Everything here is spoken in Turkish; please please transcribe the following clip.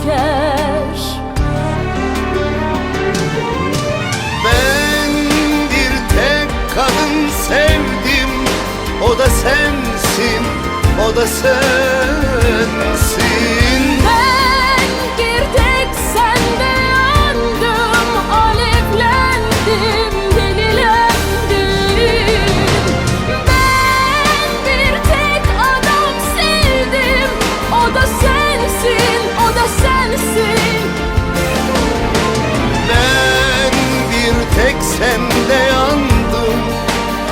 büker Ben bir tek kadın sevdim. O da sensin, o da sensin